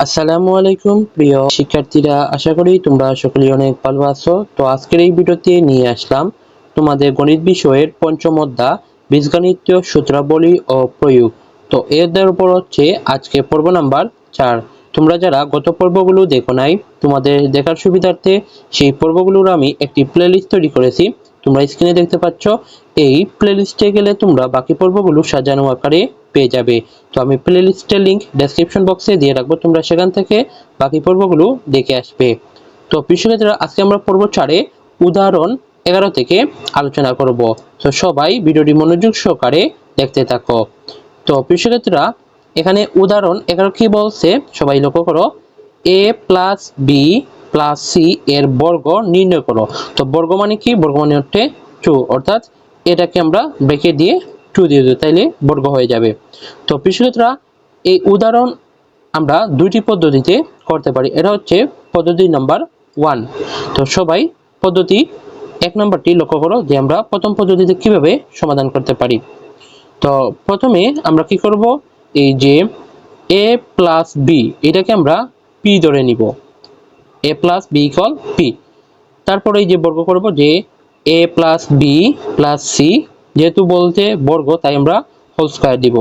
আসসালামু আলাইকুম, প্রিয় শিক্ষার্থীরা, আশা করি তোমরা সকলেই অনেক ভালো আছো। তো আজকের এই ভিডিওতে নিয়ে আসলাম তোমাদের গণিত বিষয়ের পঞ্চম অধ্যায় বীজগণিতীয় সূত্রাবলী ও প্রয়োগ। তো এর উপর হচ্ছে আজকে পর্ব নাম্বার চার। তোমরা যারা গত পর্বগুলো দেখো নাই, তোমাদের দেখার সুবিধার্থে সেই পর্বগুলোর আমি একটি প্লেলিস্ট তৈরি করেছি। তোমরা স্ক্রিনে দেখতে পাচ্ছ, এই প্লেলিস্টে গেলে তোমরা বাকি পর্বগুলো সাজানো আকারে পেয়ে যাবে। তো আমি প্লেলিস্টের লিংক ডেসক্রিপশন বক্সে দিয়ে রাখব, তোমরা সেখান থেকে বাকি পর্বগুলো দেখে আসবে। তো পিছনেরা আজকে আমরা পর্ব চারে উদাহরণ এগারো থেকে আলোচনা করব। তো সবাই ভিডিওটি মনোযোগ সহকারে দেখতে থাকো। তো পিছনেরা এখানে উদাহরণ এগারো কি বলছে? সবাই লক্ষ্য করো। A plus B plus C এর বর্গ নির্ণয় করো। তো বর্গ মানে কি? বর্গ মানে হচ্ছে টু অর্থাৎ এটাকে আমরা ব্রেকে দিয়ে টু দিয়ে দিই তাইলে বর্গ হয়ে যাবে। তো পিছনেরা এই উদাহরণ আমরা দুইটি পদ্ধতিতে করতে পারি। এটা হচ্ছে পদ্ধতি নাম্বার ওয়ান তো সবাই পদ্ধতি এক নম্বরটি লক্ষ্য করো যে আমরা প্রথম পদ্ধতিতে কীভাবে সমাধান করতে পারি। তো প্রথমে আমরা কি করব? এই যে এ প্লাস বি এটাকে আমরা পি ধরে নিব। A plus B equal P তারপরে এই যে বর্গ করব যে A plus B plus C যেহেতু বলতে বর্গ, তাই আমরা হোল স্কোয়ার দিব।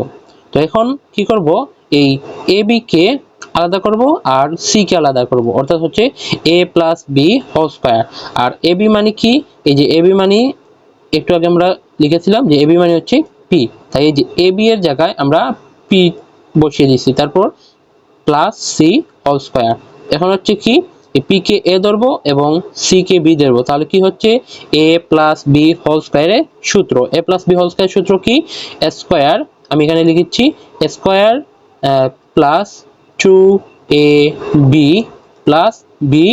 তো এখন কি করব? এই এ বি কে আলাদা করব আর সি কে আলাদা করব। অর্থাৎ হচ্ছে a plus b whole square R A B মানে কি? এই যে এ বি মানে একটু আগে আমরা লিখেছিলাম যে এ বি মানে হচ্ছে পি তাই এই যে এ বি এর জায়গায় আমরা পি বসিয়ে দিচ্ছি তারপর প্লাস সি হোল স্কোয়ার এখন হচ্ছে কি? পি কে এ ধরবো এবং সি কে বি ধরবো। তাহলে কি হচ্ছে? এ প্লাস বি হোল স্কোয়ারের সূত্র। A plus b whole square সূত্র কি? স্কোয়ার, আমি এখানে লিখেছি, square plus two a b plus b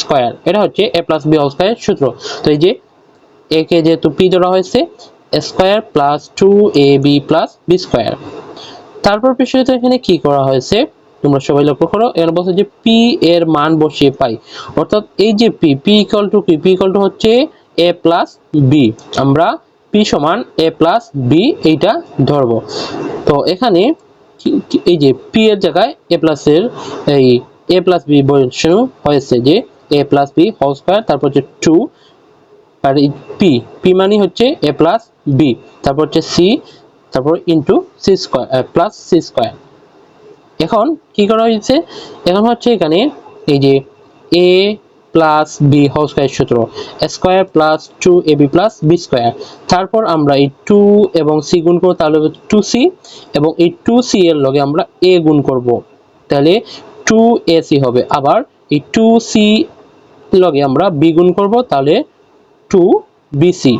square. এটা হচ্ছে a plus b whole square সূত্র। তো এই যে, এ কে যেহেতু পি ধরা হয়েছে, square plus two a b plus b square. তারপর বিষয়টা এখানে কি করা হয়েছে? তোমরা সবাই লক্ষ্য করো। এর বলছে যে পি এর মান বসিয়ে পাই। অর্থাৎ এই যে পি পি ইকাল টু কি পি ইকাল টু হচ্ছে এ প্লাস বি আমরা পি সমান এ প্লাস বি এইটা ধরবো। তো এখানে এই যে পি এর জায়গায় এ প্লাস এর এই এ প্লাস বি বসানো হয়েছে যে a plus b whole square তারপর হচ্ছে টু আর পি পি মানে হচ্ছে এ প্লাস বি তারপর হচ্ছে সি তারপর into c square plus c square এখন কি করা হয়েছে? এখন হচ্ছে এখানে এই যে a plus b whole square সূত্র square plus two a b plus b square তারপর আমরা এই টু এবং সি গুণ করব, তাহলে টু সি এবং এই টু সি এর লগে আমরা এ গুণ করব। তাহলে টু এ সি হবে। আবার এই টু সি লগে আমরা বি গুণ করব, তাহলে টু বিসি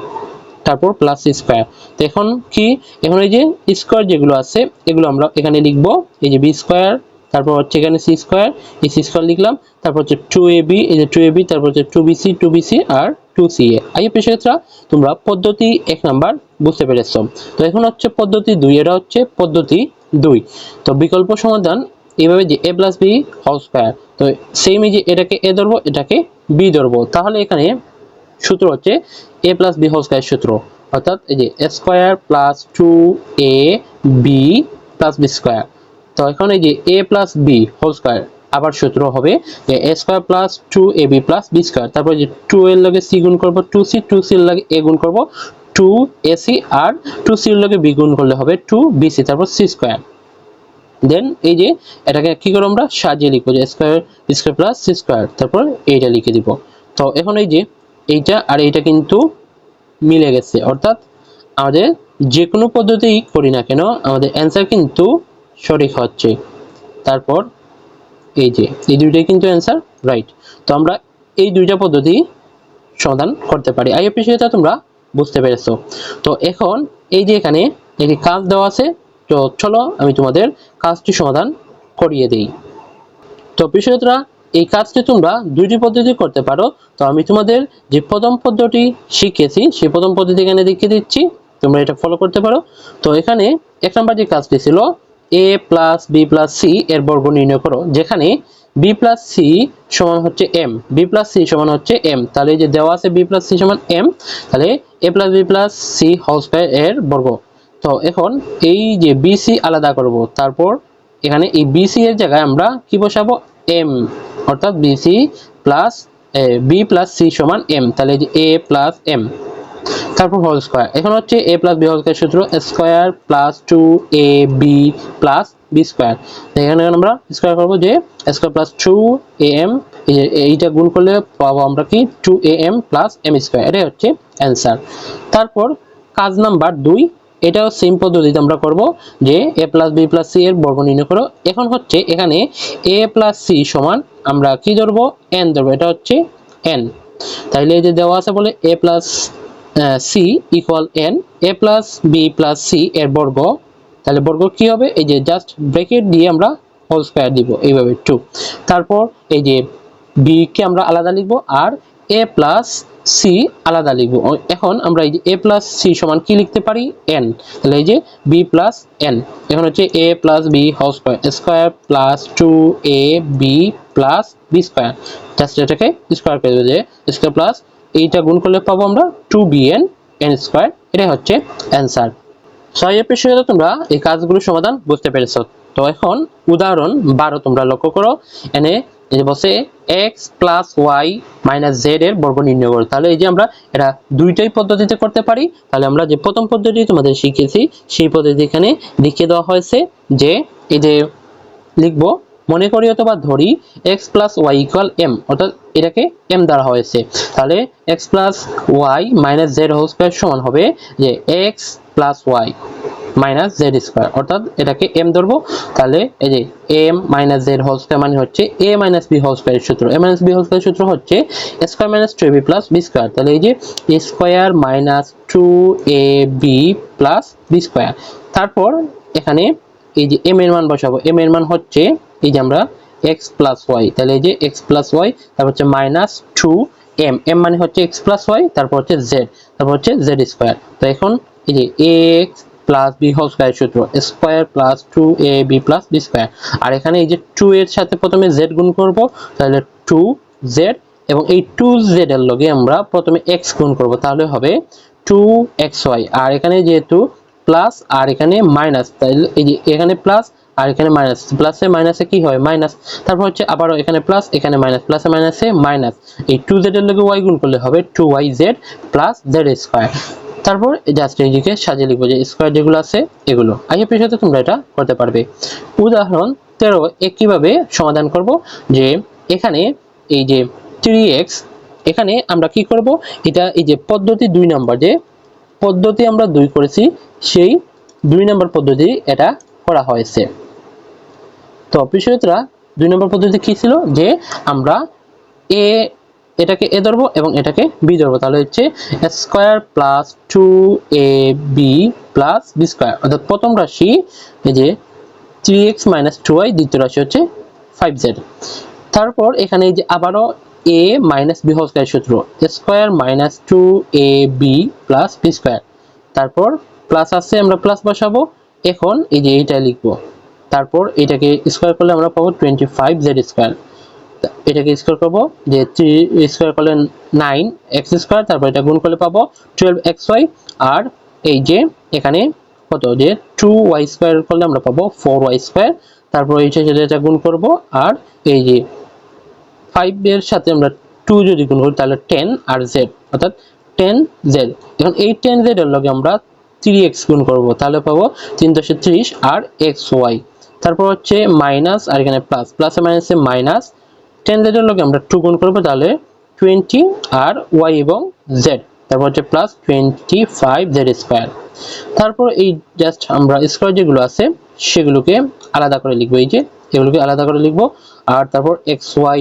তারপর প্লাস স্কোয়ার তো এখন কি? এখন এই যে স্কোয়ার যেগুলো আছে, এগুলো আমরা এখানে লিখব। এই যে বি স্কোয়ার তারপর হচ্ছে এখানে সি স্কোয়ার এই সি স্কোয়ার লিখলাম। তারপর হচ্ছে টু এ বি এই যে টু এ বি তারপর হচ্ছে two b c two b c আর টু সি এ আই পেশাক্ষেত্রা তোমরা পদ্ধতি এক নাম্বার বুঝতে পেরেছ। তো এখন হচ্ছে পদ্ধতি দুই, এটা হচ্ছে পদ্ধতি দুই। তো বিকল্প সমাধান এইভাবে যে a plus b whole square তো সেম এই যে এটাকে এ ধরবো, এটাকে বি ধরবো। তাহলে এখানে সূত্র হচ্ছে a plus b whole square সূত্র। অর্থাৎ এই যে a square plus two a b plus b square তো এখন এই যে a plus b whole square আবার সূত্র হবে যে a square plus two a b plus b square তারপর যে টু এর লগে সি গুণ করব টু সি টু সির লগে এ গুণ করব টু সি আর টু সির লগে বি গুণ করলে হবে টু বি সি তারপর সি স্কোয়ার দেন এই যে এটাকে কি করব আমরা? সাজিয়ে লিখব যে square square plus c square তারপর এইটা লিখে দিব। তো এখন এই যে এইটা আর এইটা কিন্তু মিলে গেছে। অর্থাৎ আমাদের যে কোনো পদ্ধতি করি না কেন, আমাদের অ্যান্সার কিন্তু সঠিক হচ্ছে। তারপর এই যে, এই দুইটাই কিন্তু অ্যান্সার রাইট তো আমরা এই দুইটা পদ্ধতি সমাধান করতে পারি। আই বিষয়টা তোমরা বুঝতে পেরেছ। তো এখন এই যে এখানে একটি কাজ দেওয়া আছে, তো চলো আমি তোমাদের কাজটি সমাধান করিয়ে দিই। তো বিষয়টা এই কাজটি তোমরা দুইটি পদ্ধতি করতে পারো। তো আমি তোমাদের যে প্রথম পদ্ধতি শিখেছি, সেই প্রথম পদ্ধতি এখানে দেখিয়ে দিচ্ছি। তোমরা এটা ফলো করতে পারো। তো এখানে এক নম্বর যে কাজটি ছিল a plus b plus c এর বর্গ নির্ণয় করো, যেখানে বি প্লাস সি সমান হচ্ছে এম বি প্লাস সি সমান হচ্ছে এম তাহলে যে দেওয়া আছে বি প্লাস সি সমান এম তাহলে a plus b plus c whole square এর বর্গ। তো এখন এই যে বিসি আলাদা করব, তারপর এখানে এই বিসি এর জায়গায় আমরা কি বসাবো? এম অর্থাৎ b c plus b plus c সমান এম তাহলে যে এ প্লাস এম তারপর হোল স্কোয়ার এখন হচ্ছে a plus b whole square সূত্র square plus two a b plus b square এখানে আমরা স্কোয়ার করব যে square plus two a m এইটা গুণ করলে পাবো আমরা কি? Two a m plus m square এটাই হচ্ছে অ্যান্সার তারপর কাজ নাম্বার দুই, এটাও সেম পদ্ধতিতে আমরা করব যে a plus b plus c এর বর্গ নির্ণয় করো। এখন হচ্ছে এখানে এ প্লাস সি সমান আমরা কি ধরবো? এন ধরবো। এটা হচ্ছে এন তাহলে এই যে দেওয়া আছে বলে a plus c equal n a plus b plus c এর বর্গ। তাহলে বর্গ কি হবে? এই যে জাস্ট ব্র্যাকেট দিয়ে আমরা হোল স্কোয়ার দিব। এইভাবে টু তারপর এই যে বি কে আমরা আলাদা লিখব। আর এ প্লাস সি আলাদা লিখব। এখন আমরা এই যে এ প্লাস সি সমান কি লিখতে পারি? এন তাহলে এই যে বি প্লাস এন এখন হচ্ছে a plus b whole square plus two a b plus b square just এটাকে স্কোয়ার করে দেবো যে স্কোয়ার প্লাস এইটা গুণ করলে পাবো আমরা two b n n square এটাই হচ্ছে অ্যান্সার ছয় এপিসোডে তোমরা এই কাজগুলোর সমাধান বুঝতে পেরেছ। তো এখন উদাহরণ বারো তোমরা লক্ষ্য করো। এনে বসে x plus y minus z এর বর্গ নির্ণয় করো। তাহলে এই যে আমরা এটা দুইটাই পদ্ধতিতে করতে পারি, তাহলে আমরা যে প্রথম পদ্ধতি তোমাদের শিখেছি সেই পদ্ধতি এখানে লিখে দেওয়া হয়েছে যে, এই যে লিখব, মনে করি অথবা ধরি x plus y equal m অর্থাৎ এটাকে এম দ্বারা হয়েছে। তাহলে x plus y minus z whole square সমান হবে যে x plus y minus z square অর্থাৎ এটাকে এম ধরবো। তাহলে এই যে m minus z whole square মানে হচ্ছে এ মাইনাস বি হোল স্কোয়ারের সূত্র। A minus b whole square সূত্র হচ্ছে square minus two b plus b square তাহলে এই যে a square minus two a b plus b square তারপর এখানে এই যে এম এর মান বসাবো। এম এর মান হচ্ছে এই যে আমরা এক্স প্লাস ওয়াই তাহলে এই যে এক্স প্লাস ওয়াই তারপর হচ্ছে মাইনাস টু এম এম মানে হচ্ছে এক্স প্লাস ওয়াই তারপর হচ্ছে জেড তারপর হচ্ছে জেড স্কোয়ার তো এখন এই যে x plus b whole square সূত্র square plus two a b plus b square আর এখানে এই যে টু এর সাথে প্রথমে জেড গুণ করব, তাহলে টু জেড এবং এই টু জেড এর লগে আমরা প্রথমে এক্স গুণ করব, তাহলে হবে টু এক্স ওয়াই আর এখানে যেহেতু প্লাস আর এখানে মাইনাস তাহলে এই যে এখানে প্লাস আর এখানে মাইনাস প্লাসে মাইনাসে কি হয়? মাইনাস তারপর হচ্ছে আবারও এখানে প্লাস এখানে মাইনাস প্লাসে মাইনাসে মাইনাস এই টু জেড এর লগে ওয়াই গুণ করলে হবে two y z plus z square তারপর জাস্ট এইদিকে সাজিয়ে লিখব যে স্কোয়ার যেগুলো আছে, এগুলো। আগে পেশাতে তোমরা এটা করতে পারবে। উদাহরণ তেরো একইভাবে সমাধান করব? যে এখানে এই যে থ্রি এখানে আমরা কি করব? এটা এই যে পদ্ধতি দুই নাম্বার যে পদ্ধতি আমরা দুই করেছি, সেই দুই নম্বর পদ্ধতি এটা করা হয়েছে। তো বিষয়তরা দুই নম্বর পদ্ধতি কি ছিল? যে আমরা এ এটাকে এ ধরবো এবং এটাকে বি ধরবো। তাহলে হচ্ছে square plus two a b plus b square. অর্থাৎ প্রথম রাশি, এই যে three x minus two y, দ্বিতীয় রাশি হচ্ছে ফাইভ জেড। তারপর এখানে এই যে আবারও a minus b whole square সূত্র square minus two a b plus b square. তারপর প্লাস আছে, আমরা প্লাস বসাবো। এখন এই যে এইটা লিখব। তারপর এটাকে স্কোয়ার করলে আমরা পাবো টোয়েন্টি ফাইভ জেড স্কোয়ার। এটাকে স্কোয়ার করব, যে থ্রি স্কোয়ার করলে নাইন এক্স স্কোয়ার তারপর এটা গুণ করলে পাবো টুয়েলভ এক্স ওয়াই আর এই যে এখানে কত? যে টু ওয়াই স্কোয়ার করলে আমরা পাবো ফোর ওয়াই স্কোয়ার তারপর এই সাথে এটা গুণ করব, আর এই যে ফাইভ এর সাথে আমরা টু যদি গুণ করি, তাহলে টেন আর জেড অর্থাৎ টেন জেড এখন এই টেন জেড এর লগে আমরা থ্রি এক্স গুণ করব, তাহলে পাবো তিন দশে ত্রিশ আর এক্স ওয়াই তারপর হচ্ছে মাইনাস আর এখানে প্লাস প্লাসে মাইনাসে মাইনাস টেন জেড এর লগে আমরা টু গুণ করব, তাহলে টোয়েন্টি আর ওয়াই এবং জেড তারপর হচ্ছে plus twenty five z square তারপর এই জাস্ট আমরা স্কোয়ার যেগুলো আছে, সেগুলোকে আলাদা করে লিখব, এই যে এগুলোকে আলাদা করে লিখব, আর তারপর এক্স ওয়াই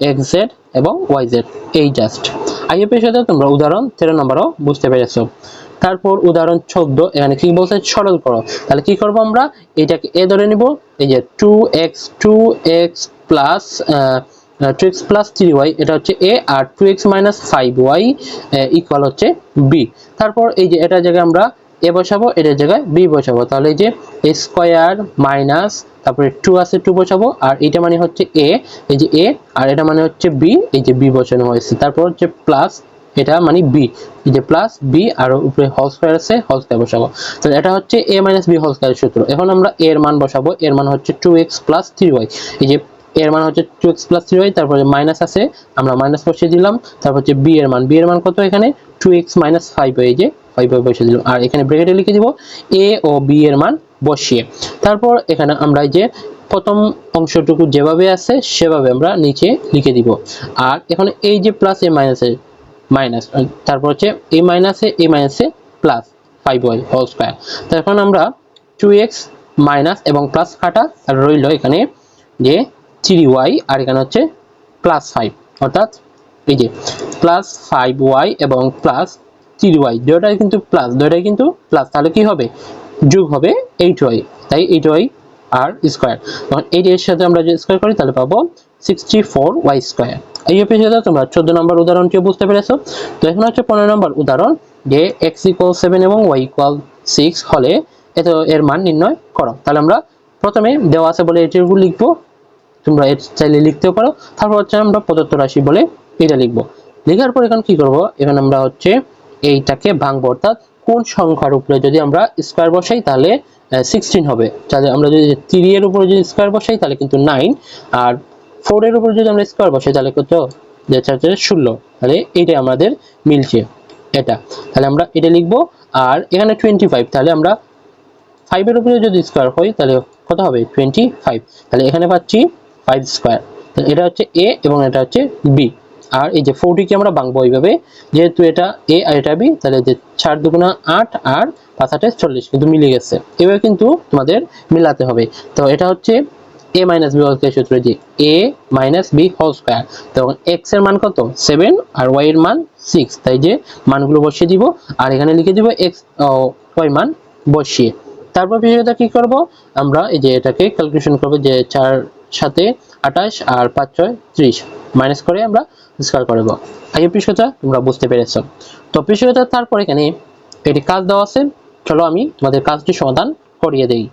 এক্স জেড এবং ওয়াই জেড এই জাস্ট আইএফের সাথে তোমরা উদাহরণ তেরো নম্বরও বুঝতে পেরেছ। তারপর উদাহরণ চোদ্দ, এখানে কি বলছে? সরল করো। তাহলে কি করব আমরা? এটাকে এ ধরে নিব, এই যে two x two x plus two x plus three y এটা হচ্ছে এ আর two x minus five y equal হচ্ছে বি তারপর এই যে এটার জায়গায় আমরা এ বসাবো, এটার জায়গায় বি বসাবো। তাহলে এই যে স্কোয়ার মাইনাস তারপরে টু আছে টু বসাবো, আর এটা মানে হচ্ছে এ এই যে এ আর এটা মানে হচ্ছে বি এই যে বি বসানো হয়েছে। তারপর হচ্ছে প্লাস এটা মানে বি এই যে প্লাস বি আর উপরে হোল স্কয়ার আছে হোল স্কয়ার বসাবো। তাহলে এটা হচ্ছে a minus b whole square সূত্র। এখন আমরা এর মান বসাবো, এর মান হচ্ছে two x plus three y এই যে এর মান হচ্ছে two x plus three y তারপরে মাইনাস আছে, আমরা মাইনাস বসিয়ে দিলাম, তারপর হচ্ছে বি এর মান। বি এর মান কত এখানে? টু এক্স মাইনাস ফাইভ এই যে ফাইভ বসিয়ে দিলাম। আর এখানে ব্র্যাকেটে লিখে দিব এ ও বি এর মান বসিয়ে। তারপর এখানে আমরা এই যে প্রথম অংশটুকু যেভাবে আছে, সেভাবে আমরা নিচে লিখে দিব। আর এখানে এই যে প্লাস এ মাইনাসে মাইনাস তারপর হচ্ছে এ মাইনাসে এ মাইনাসে plus five y whole square তো এখন আমরা টু এক্স মাইনাস এবং প্লাস কাটা রইল এখানে যে থ্রি ওয়াই, আর এখানে হচ্ছে প্লাস ফাইভ অর্থাৎ এই যে প্লাস ফাইভ ওয়াই এবং প্লাস থ্রি ওয়াই দুটাই কিন্তু প্লাস দুটাই কিন্তু প্লাস তাহলে কি হবে? যোগ হবে এইট ওয়াই, তাই এইট ওয়াই আর স্কোয়ার তখন এইট এর সাথে আমরা যদি স্কোয়ার করি, তাহলে পাবো সিক্সটি ফোর ওয়াই স্কোয়ার এই পেজে তোমরা চোদ্দ নম্বর উদাহরণটিও বুঝতে পেরেছ? তো এখন হচ্ছে পনেরো নম্বর উদাহরণ, যে এক্স ইকুয়াল সেভেন এবং ওয়াই ইকুয়াল সিক্স হলে এত এর মান নির্ণয় করো। তাহলে আমরা প্রথমে দেওয়া আছে বলে এটির উপর লিখব তোমরা এর চাইলে লিখতেও পারো। তারপর হচ্ছে আমরা প্রদত্ত রাশি বলে এটা লিখব। লেখার পর এখন কি করব? এখানে আমরা হচ্ছে এইটাকে ভাঙবো, অর্থাৎ কোন সংখ্যার উপরে যদি আমরা স্কোয়ার বসাই তাহলে সিক্সটিন হবে। তাহলে আমরা যদি থ্রি এর উপরে যদি স্কোয়ার বসাই তাহলে কিন্তু নাইন আর ফোর এর উপরে যদি আমরা স্কোয়ার বসাই তাহলে কত? যেটা ষোলো। তাহলে এইটাই আমাদের মিলছে এটা। তাহলে আমরা এটা লিখব, আর এখানে টোয়েন্টি ফাইভ তাহলে আমরা ফাইভের উপরে যদি স্কোয়ার হয় তাহলে কত হবে? টোয়েন্টি ফাইভ তাহলে এখানে পাচ্ছি ফাইভ স্কোয়ার এটা হচ্ছে এ এবং এটা হচ্ছে বি আর এই যে ফোরটিকে আমরা ভাঙবো এইভাবে, যেহেতু এটা এ আর এটা বি তাহলে যে চার দুগুণা আট আর পাঁচ আটে চল্লিশ কিন্তু মিলে গেছে। এভাবে কিন্তু তোমাদের মিলাতে হবে। তো এটা হচ্ছে এ মাইনাস বি স্কয়ার সূত্র যে a minus b whole square তখন এক্সের মান কত? সেভেন আর ওয়াই এর মান সিক্স তাই যে মানগুলো বসিয়ে দিব। আর এখানে লিখে দিব এক্স ওয়াই মান বসিয়ে। তারপর বিষয়টা কি করব? আমরা এই যে এটাকে ক্যালকুলেশন করব যে চার সাথে আঠাশ আর পাঁচ ছয় ত্রিশ। মাইনাস করে আমরা স্কয়ার করব এই পৃষ্ঠটা, তোমরা বুঝতে পেরেছ। তো পৃষ্ঠটা তারপর এখানে এটি কাজ দেওয়া আছে। চলো আমি তোমাদের কাজটি সমাধান করিয়ে দেই।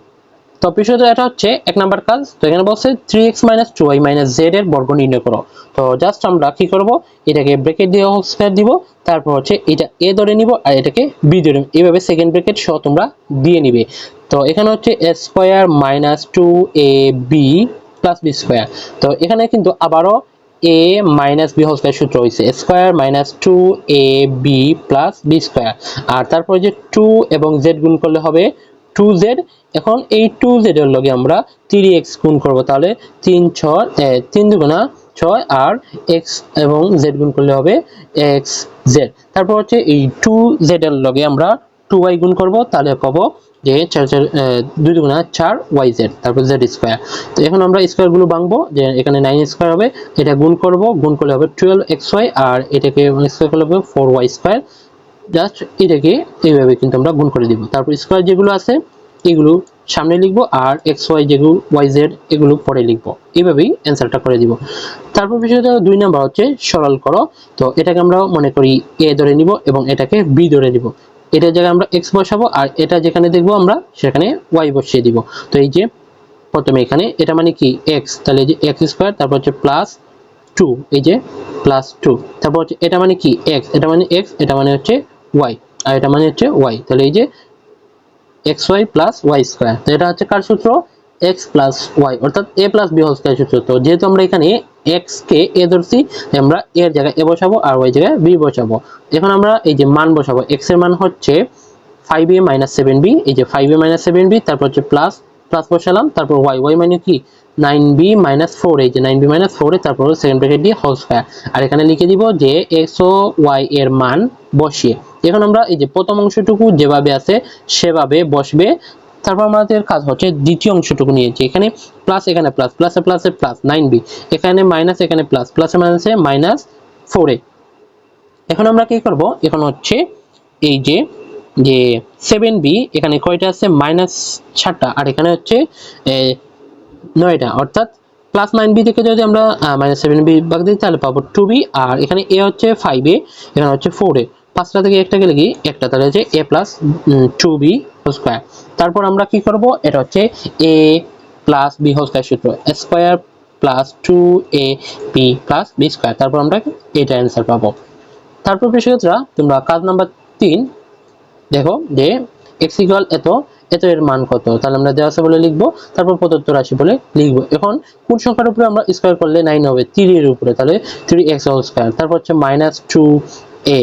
তো পৃষ্ঠটা, এটা হচ্ছে এক নাম্বার কাজ। তো এখানে বলছে three x minus two y minus z এর বর্গ নির্ণয় করো। তো জাস্ট আমরা কি করব? এটাকে ব্রেকেট দিয়ে স্কয়ার দিব। তারপর হচ্ছে এটা এ ধরে নিব আর এটাকে বি ধরে নিব। এইভাবে সেকেন্ড ব্রেকেট সহ তোমরা দিয়ে নিবে। তো এখানে হচ্ছে a square minus two a b plus b square তো এখানে কিন্তু আবারও a minus b whole square সূত্র হয়েছে square minus two a b plus b square আর তারপরে যে টু এবং জেড গুণ করলে হবে টু জেড এখন এই টু জেড এর লগে আমরা থ্রি এক্স গুণ করব। তাহলে তিন ছয় তিন দুগুণা ছয় আর এক্স এবং জেড গুণ করলে হবে এক্স জেড তারপর হচ্ছে এই টু জেড এর লগে আমরা টু ওয়াই গুণ করব। তাহলে পাবো যে চার চার দুই দুগুণা চার ওয়াই জেড, তারপর জেড স্কোয়ার। তো এখন আমরা স্কোয়ারগুলো ভাঙবো, যে এখানে নাইন স্কোয়ার হবে, এটা গুণ করব, গুণ করলে হবে টুয়েলভ এক্স ওয়াই, আর এটাকে স্কোয়ার করলে হবে ফোর ওয়াই স্কোয়ার। জাস্ট এটাকে এইভাবে কিন্তু আমরা গুণ করে দিব। তারপর স্কোয়ার যেগুলো আছে, এগুলো সামনে লিখব, আর এক্স ওয়াই যেগুলো, ওয়াই জেড এগুলো পরে লিখব। এইভাবেই অ্যান্সারটা করে দিব। তারপর বিষয়টা দুই নাম্বার হচ্ছে সরল করো তো এটাকে আমরা মনে করি এ ধরে নিব এবং এটাকে বি ধরে নিব। এটার জায়গায় আমরা এক্স বসাবো, আর এটা যেখানে দেখব আমরা, সেখানে ওয়াই বসিয়ে দিব। তো এই যে প্রথমে এখানে, এটা মানে কি? এক্স তাহলে যে এক্স স্কোয়ার তারপর হচ্ছে প্লাস টু এই যে প্লাস টু তারপর হচ্ছে এটা মানে কি? এক্স এটা মানে এক্স এটা মানে হচ্ছে ওয়াই আর এটা মানে হচ্ছে ওয়াই তাহলে এই যে x y plus y square তো এটা হচ্ছে কার সূত্র? এক্স প্লাস ওয়াই অর্থাৎ এ প্লাস বি হোল সূত্র। তো যেহেতু আমরা এখানে এক্স কে এ ধরছি, আমরা এর জায়গায় এ বসাবো আর ওয়াই জায়গায় বি বসাবো। এখন আমরা এই যে মান বসাবো এক্সের মান হচ্ছে five a minus seven b এই যে five a minus seven b তারপর হচ্ছে প্লাস প্লাস বসালাম, তারপর ওয়াই ওয়াই মানে কি? নাইন বি মাইনাস ফোর এই যে নাইন বি মাইনাস ফোর তারপর সেকেন্ড ব্র্যাকেট দিয়ে হোল স্কোয়ার আর এখানে লিখে দিব যে এক্স ও ওয়াই এর মান বসিয়ে। এখন আমরা এই যে প্রথম অংশটুকু যেভাবে আছে, সেভাবে বসবে। তারপর আমাদের কাজ হচ্ছে দ্বিতীয় অংশটুকু নিয়েছি। এখানে প্লাস এখানে প্লাস প্লাসে প্লাসে প্লাস নাইন বি এখানে মাইনাস এখানে প্লাস প্লাসে মাইনাসে মাইনাস ফোর এ। এখন আমরা কি করব? এখন হচ্ছে এই যে যে সেভেন বি এখানে কয়টা আছে? মাইনাস সাতটা আর এখানে হচ্ছে নয়টা। অর্থাৎ প্লাস নাইন বি থেকে যদি আমরা মাইনাস সেভেন বি দিই, তাহলে পাবো টু বি আর এখানে এ হচ্ছে ফাইভ এ এখানে হচ্ছে ফোর এ পাঁচটা থেকে একটা গেলে কি? একটা, তাহলে হচ্ছে a plus two b square তারপর আমরা কি করব? এটা হচ্ছে a plus b whole square সূত্র। Square plus two a b plus b square তারপর আমরা এটা অ্যান্সার পাবো। তারপর বিষয়টা, তোমরা কাজ নাম্বার তিন, দেখো যে এক্স ইকুয়াল এত এত এর মান কত। তাহলে আমরা দেওয়া আছে বলে লিখব, তারপর প্রদত্ত রাশি বলে লিখব। এখন কোন সংখ্যার উপরে আমরা স্কোয়ার করলে নাইন হবে? থ্রি এর উপরে, তাহলে থ্রি এক্স হোল স্কোয়ার তারপর হচ্ছে minus two a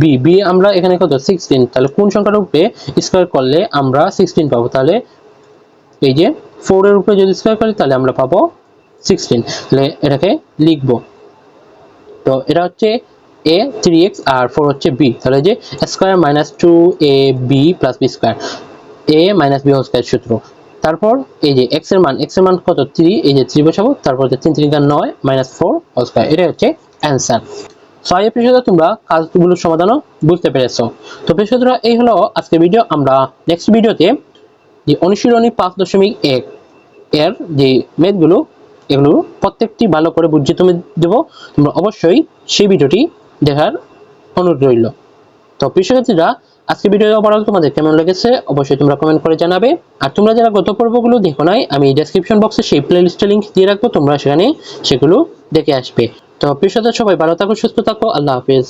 b b আমরা এখানে কত? সিক্সটিন তাহলে কোন সংখ্যার উপরে স্কোয়ার করলে আমরা সিক্সটিন পাবো? তাহলে এই যে ফোর এর উপরে যদি স্কোয়ার করি, তাহলে আমরা পাবো সিক্সটিন তাহলে এটাকে লিখব। তো এটা হচ্ছে এ থ্রি এক্স আর ফোর হচ্ছে বি তাহলে যে square minus two a b plus b square a minus b square সূত্র। তারপর এই যে এক্সের মান এক্সের মান কত? থ্রি এই যে থ্রি বসাবো। তারপর হচ্ছে তিন তিন নয় মাইনাস ফোর স্কোয়ার এটা হচ্ছে অ্যান্সার ছয় এপিসোডে তোমরা কাজগুলোর সমাধানও বুঝতে পেরেছ। তো এপিসোডরা এই হলো আজকের ভিডিও আমরা নেক্সট ভিডিওতে যে অনুশীলনী পাঁচ দশমিক এক এর যে মেথগুলো এগুলো প্রত্যেকটি ভালো করে বুঝিয়ে তুমি দেবো। তোমরা অবশ্যই সেই ভিডিওটি দেখার অনুরোধ রইল। তো শিক্ষার্থীরা আজকে ভিডিও ওভারঅল তোমাদের কেমন লেগেছে অবশ্যই তোমরা কমেন্ট করে জানাবে। আর তোমরা যারা গত পর্বগুলো দেখো নাই, আমি ডেসক্রিপশন বক্সে সেই প্লেলিস্টের লিংক দিয়ে রাখব, তোমরা সেখানে সেগুলো দেখে আসবে। তো প্রিয় সবাই ভালো থাকো সুস্থ থাকো আল্লাহ হাফেজ।